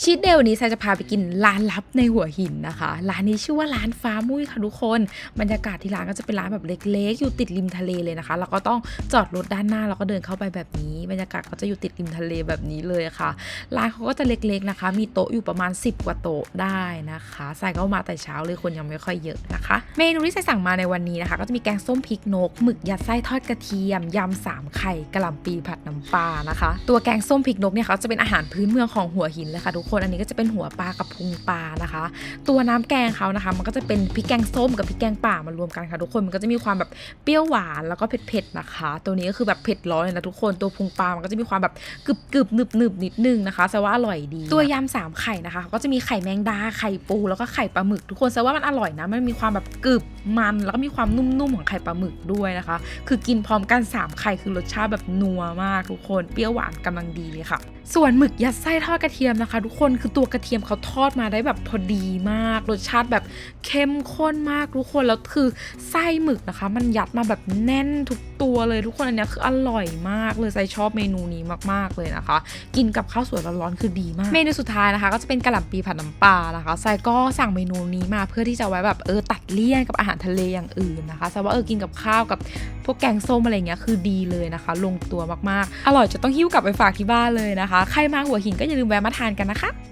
ชีทเดย์วันนี้ซาจะพาไปกินร้านลับในหัวหินนะคะ ร้านนี้ชื่อว่าร้านฟ้ามุ้ยค่ะทุกคน บรรยากาศที่ร้านก็จะเป็นร้านแบบเล็กๆ อยู่ติดริมทะเลเลยนะคะ แล้วก็ต้องจอดรถด้านหน้าแล้วก็เดินเข้าไปแบบนี้ บรรยากาศก็จะอยู่ติดริมทะเลแบบนี้เลยค่ะ ร้านเขาก็จะเล็กๆนะคะ มีโต๊ะอยู่ประมาณ 10 กว่าโต๊ะได้นะคะสายก็มาแต่เช้าเลยคนยังไม่ค่อยเยอะนะคะ เมนูที่สายสั่งมาในวันนี้นะคะ ก็จะมีแกงส้มพริกนกหมึกยัดไส้ทอดกระเทียมยำสามไข่กะหล่ำปีผัดน้ำปลานะคะ ตัวแกงส้มพริกนกเนี่ยเขาจะเป็นอาหารพื้นเมืองของหัวหินเลยค่ะทุกคนอันนี้ก็จะเป็นหัวปลากับพุงปลานะคะ ตัวน้ำแกงเขานะคะ มันก็จะเป็นพริกแกงส้มกับพริกแกงป่ามารวมกันค่ะทุกคนมันก็จะมีความแบบเปรี้ยวหวานแล้วก็เผ็ดๆนะคะ ตัวนี้ก็คือแบบเผ็ดร้อนเลยนะทุกคนตัวพุงปลามันก็จะมีความแบบกรึบกรึบหนึบหนึบนิดนึงนะคะแต่ว่าอร่อยดี ตัวยำสามไข่นะคะก็จะมีไข่แมงดาไข่ปูแล้วก็ไข่ปลาหมึกทุกคนแต่ว่ามันอร่อยนะมันมีความแบบกรึบมันแล้วก็มีความนุ่มๆของไข่ปลาหมึกด้วยนะคะ คือกินพร้อมกันสามไข่คือรสชาติแบบนัวมากทุกคนเปรี้ยวหวานกำลังดีเลยค่ะ ส่วนหมึกยัดไส้ทอดกระเทียมนะคะทุกคนคือตัวกระเทียมเขาทอดมาได้แบบพอดีมาก รสชาติแบบเข้มข้นมากทุกคนแล้วคือไส้หมึกนะคะ มันยัดมาแบบแน่นทุกตัวเลยทุกคนอันเนี้ยคืออร่อยมากเลยไซชอบเมนูนี้มากๆเลยนะคะ กินกับข้าวสวยร้อนๆคือดีมาก เมนูสุดท้ายนะคะ ก็จะเป็นกระหล่ำปีผัดน้ำปลานะคะไซก็สั่งเมนูนี้มาเพื่อที่จะไว้แบบเออตัดเลี่ยนกับอาหารทะเลอย่างอื่นนะคะไซว่าเออกินกับข้าวกับพวกแกงส้มอะไรเงี้ยคือดีเลยนะคะ ลงตัวมากๆ อร่อยจะต้องหิ้วกลับไปฝากที่บ้านเลยนะคะ ใครมาหัวหินก็อย่าลืมแวะมาทานกันนะคะนะคะ